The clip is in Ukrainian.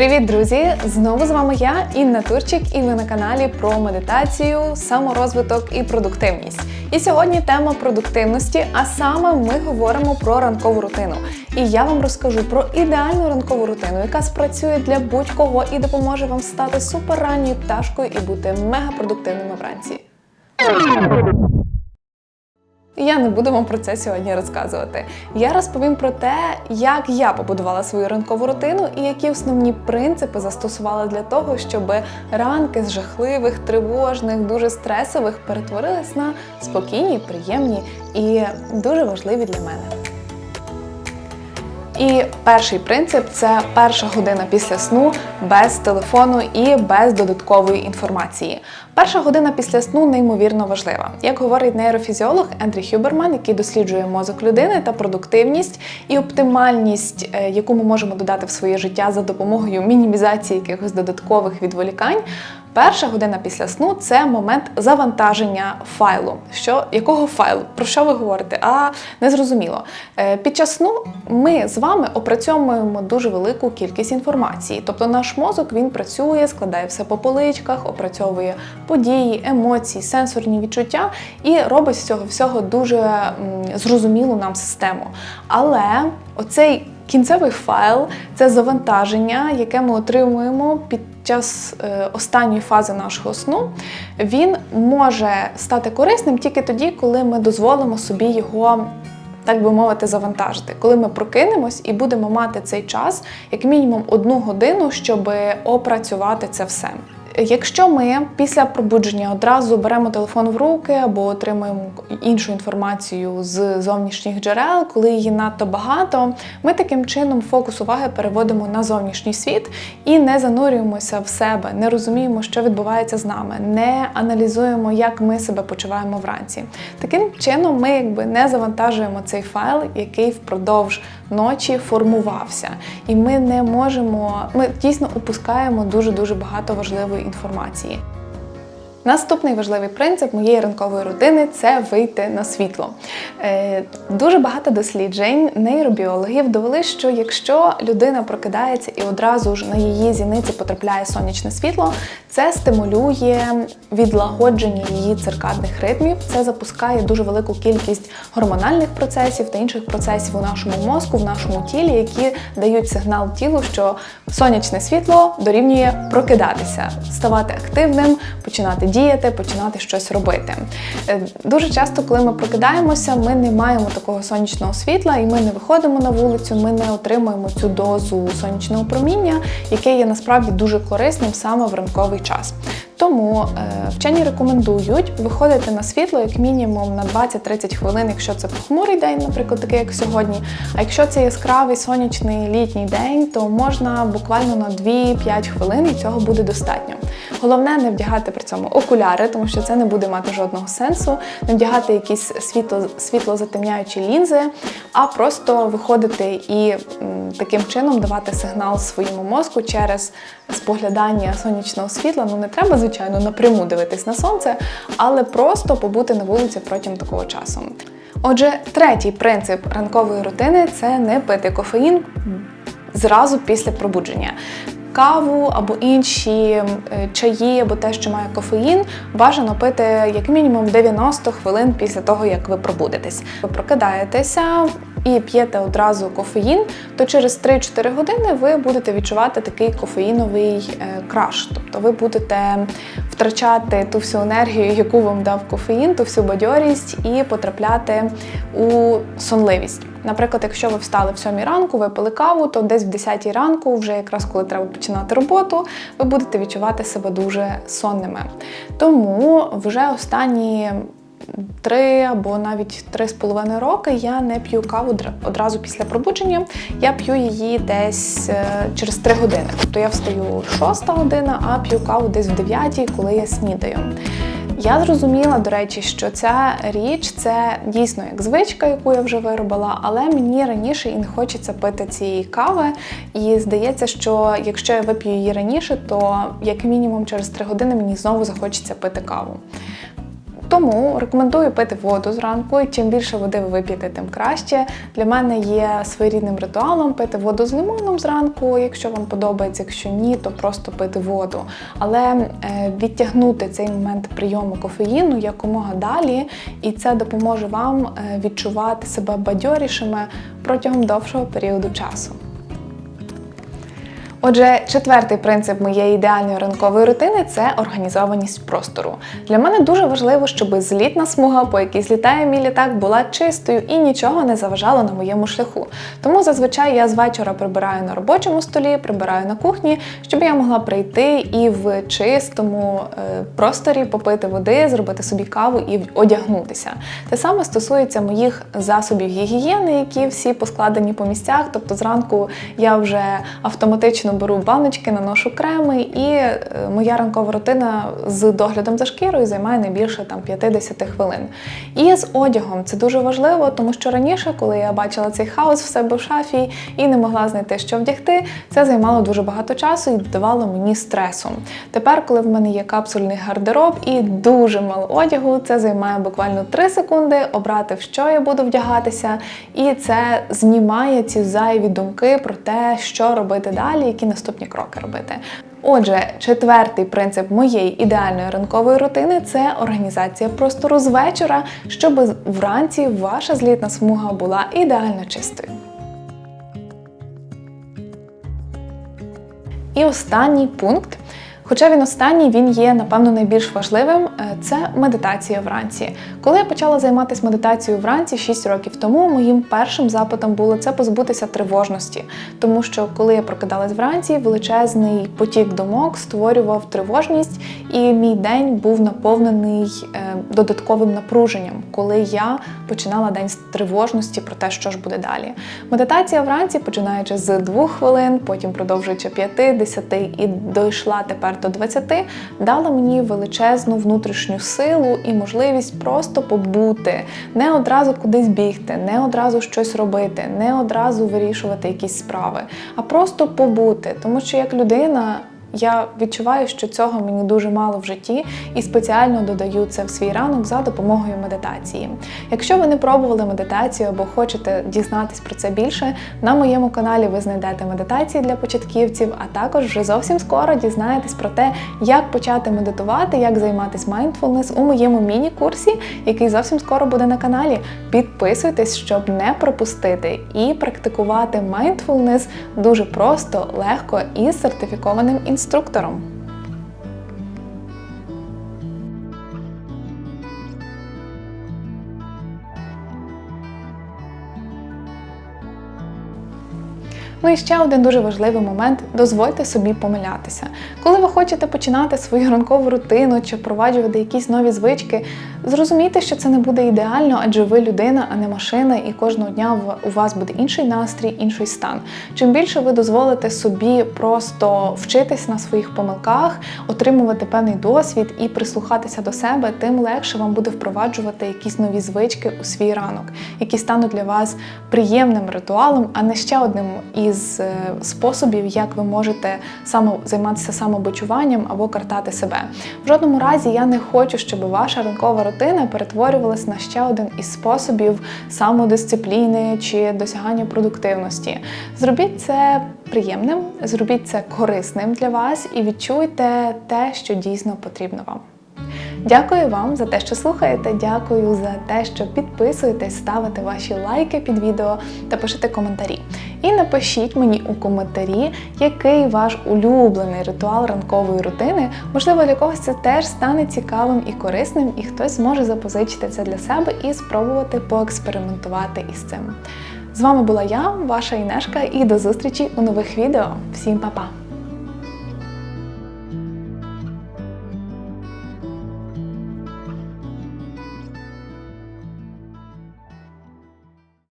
Привіт, друзі! Знову з вами я, Інна Турчик, і ви на каналі про медитацію, саморозвиток і продуктивність. І сьогодні тема продуктивності, а саме ми говоримо про ранкову рутину. І я вам розкажу про ідеальну ранкову рутину, яка спрацює для будь-кого і допоможе вам стати суперранньою пташкою і бути мегапродуктивними вранці. Я не буду вам про це сьогодні розказувати. Я розповім про те, як я побудувала свою ранкову рутину і які основні принципи застосувала для того, щоб ранки з жахливих, тривожних, дуже стресових перетворились на спокійні, приємні і дуже важливі для мене. І перший принцип це перша година після сну без телефону і без додаткової інформації. Перша година після сну неймовірно важлива. Як говорить нейрофізіолог Ендрі Хюберман, який досліджує мозок людини та продуктивність і оптимальність, е, яку ми можемо додати в своє життя за допомогою мінімізації якихось додаткових відволікань. Перша година після сну це момент завантаження файлу. Що якого файлу? Про що ви говорите? А не зрозуміло. Е, Під час сну ми з вами опрацьовуємо дуже велику кількість інформації. Тобто наш мозок він працює, складає все по поличках, опрацьовує події, емоції, сенсорні відчуття і робить з цього всього дуже зрозумілу нам систему. Але оцей кінцевий файл це завантаження, яке ми отримуємо під час е, останньої фази нашого сну. Він може стати корисним тільки тоді, коли ми дозволимо собі його. Так би мовити, завантажити, коли ми прокинемось і будемо мати цей час, як мінімум одну годину, щоб опрацювати це все. Якщо ми після пробудження одразу беремо телефон в руки або отримуємо іншу інформацію з зовнішніх джерел, коли її надто багато, ми таким чином фокус уваги переводимо на зовнішній світ і не занурюємося в себе, не розуміємо, що відбувається з нами, не аналізуємо, як ми себе почуваємо вранці. Таким чином, ми якби не завантажуємо цей файл, який впродовж ночі формувався, і ми не можемо, ми дійсно упускаємо дуже дуже багато важливої інформації. Наступний важливий принцип моєї ранкової рутини це вийти на світло. Е, дуже багато досліджень нейробіологів довели, що якщо людина прокидається і одразу ж на її зіниці потрапляє сонячне світло, це стимулює відлагодження її циркадних ритмів. Це запускає дуже велику кількість гормональних процесів та інших процесів у нашому мозку, в нашому тілі, які дають сигнал тілу, що сонячне світло дорівнює прокидатися, ставати активним, починати діяти, починати щось робити. Е, Дуже часто, коли ми прокидаємося, ми не маємо такого сонячного світла, і ми не виходимо на вулицю, ми не отримуємо цю дозу сонячного проміння, яке є насправді дуже корисним саме в ранковий час. Тому е, вчені рекомендують виходити на світло як мінімум на 20-30 хвилин, якщо це похмурий день, наприклад, такий як сьогодні. А якщо це яскравий сонячний літній день, то можна буквально на 2-5 хвилин і цього буде достатньо. Головне не вдягати при цьому окуляри, тому що це не буде мати жодного сенсу, не вдягати якісь світло, світлозатемняючі лінзи, а просто виходити і таким чином давати сигнал своєму мозку через споглядання сонячного світла. Ну не треба, звичайно, напряму дивитись на сонце, але просто побути на вулиці протягом такого часу. Отже, третій принцип ранкової рутини це не пити кофеїн зразу після пробудження. Каву або інші е, чаї, або те, що має кофеїн, бажано пити як мінімум 90 хвилин після того, як ви пробудетесь. Ви прокидаєтеся і п'єте одразу кофеїн, то через 3-4 години ви будете відчувати такий кофеїновий е, краш. Тобто ви будете втрачати ту всю енергію, яку вам дав кофеїн, ту всю бадьорість і потрапляти у сонливість. Наприклад, якщо ви встали в 7 ранку, випили каву, то десь в 10 ранку, вже якраз коли треба починати роботу, ви будете відчувати себе дуже сонними. Тому вже останні три або навіть три з половиною роки я не п'ю каву одразу після пробудження. Я п'ю її десь е, через три години. Тобто я встаю 6 година, а п'ю каву десь в 9, коли я снідаю. Я зрозуміла, до речі, що ця річ це дійсно як звичка, яку я вже виробила, але мені раніше і не хочеться пити цієї кави. І здається, що якщо я вип'ю її раніше, то як мінімум через 3 години мені знову захочеться пити каву. Тому рекомендую пити воду зранку, і чим більше води ви вип'єте, тим краще. Для мене є своєрідним ритуалом пити воду з лимоном зранку, якщо вам подобається, якщо ні, то просто пити воду. Але е, відтягнути цей момент прийому кофеїну якомога далі, і це допоможе вам е, відчувати себе бадьорішими протягом довшого періоду часу. Отже, четвертий принцип моєї ідеальної ранкової рутини це організованість простору. Для мене дуже важливо, щоб злітна смуга, по якій злітає мій літак, була чистою і нічого не заважало на моєму шляху. Тому зазвичай я з вечора прибираю на робочому столі, прибираю на кухні, щоб я могла прийти і в чистому е, просторі попити води, зробити собі каву і одягнутися. Те саме стосується моїх засобів гігієни, які всі поскладені по місцях. Тобто зранку я вже автоматично беру баночки, наношу креми, і е, моя ранкова рутина з доглядом за шкірою займає не більше там 50 хвилин. І з одягом це дуже важливо, тому що раніше, коли я бачила цей хаос в себе в шафі і не могла знайти, що вдягти, це займало дуже багато часу і додавало мені стресу. Тепер, коли в мене є капсульний гардероб і дуже мало одягу, це займає буквально 3 секунди обрати, в що я буду вдягатися, і це знімає ці зайві думки про те, що робити далі, які наступні кроки робити. Отже, четвертий принцип моєї ідеальної ранкової рутини це організація простору з вечора, щоб вранці ваша злітна смуга була ідеально чистою. І останній пункт. Хоча він останній, він є, напевно, найбільш важливим е, це медитація вранці. Коли я почала займатися медитацією вранці 6 років тому, моїм першим запитом було це позбутися тривожності. Тому що коли я прокидалась вранці, величезний потік думок створював тривожність, і мій день був наповнений е, додатковим напруженням, коли я починала день з тривожності про те, що ж буде далі. Медитація вранці, починаючи з 2 хвилин, потім продовжуючи 5, 10 і дійшла тепер до 20, дала мені величезну внутрішню силу і можливість просто побути, не одразу кудись бігти, не одразу щось робити, не одразу вирішувати якісь справи, а просто побути. Тому що як людина я відчуваю, що цього мені дуже мало в житті і спеціально додаю це в свій ранок за допомогою медитації. Якщо ви не пробували медитацію або хочете дізнатись про це більше, на моєму каналі ви знайдете медитації для початківців, а також вже зовсім скоро дізнаєтесь про те, як почати медитувати, як займатися mindfulness у моєму міні-курсі, який зовсім скоро буде на каналі. Підписуйтесь, щоб не пропустити і практикувати mindfulness дуже просто, легко і сертифікованим інструментом інструктором. Ну і ще один дуже важливий момент дозвольте собі помилятися. Коли ви хочете починати свою ранкову рутину чи впроваджувати якісь нові звички, зрозумійте, що це не буде ідеально, адже ви людина, а не машина, і кожного дня у вас буде інший настрій, інший стан. Чим більше ви дозволите собі просто вчитись на своїх помилках, отримувати певний досвід і прислухатися до себе, тим легше вам буде впроваджувати якісь нові звички у свій ранок, які стануть для вас приємним ритуалом, а не ще одним із із е, способів, як ви можете само займатися самобочуванням або картати себе. В жодному разі я не хочу, щоб ваша ранкова рутина перетворювалась на ще один із способів самодисципліни чи досягання продуктивності. Зробіть це приємним, зробіть це корисним для вас і відчуйте те, що дійсно потрібно вам. Дякую вам за те, що слухаєте. Дякую за те, що підписуєтесь, ставите ваші лайки під відео та пишете коментарі. І напишіть мені у коментарі, який ваш улюблений ритуал ранкової рутини. Можливо, для когось це теж стане цікавим і корисним, і хтось зможе запозичити це для себе і спробувати поекспериментувати із цим. З вами була я, ваша Інешка, і до зустрічі у нових відео. Всім па-па!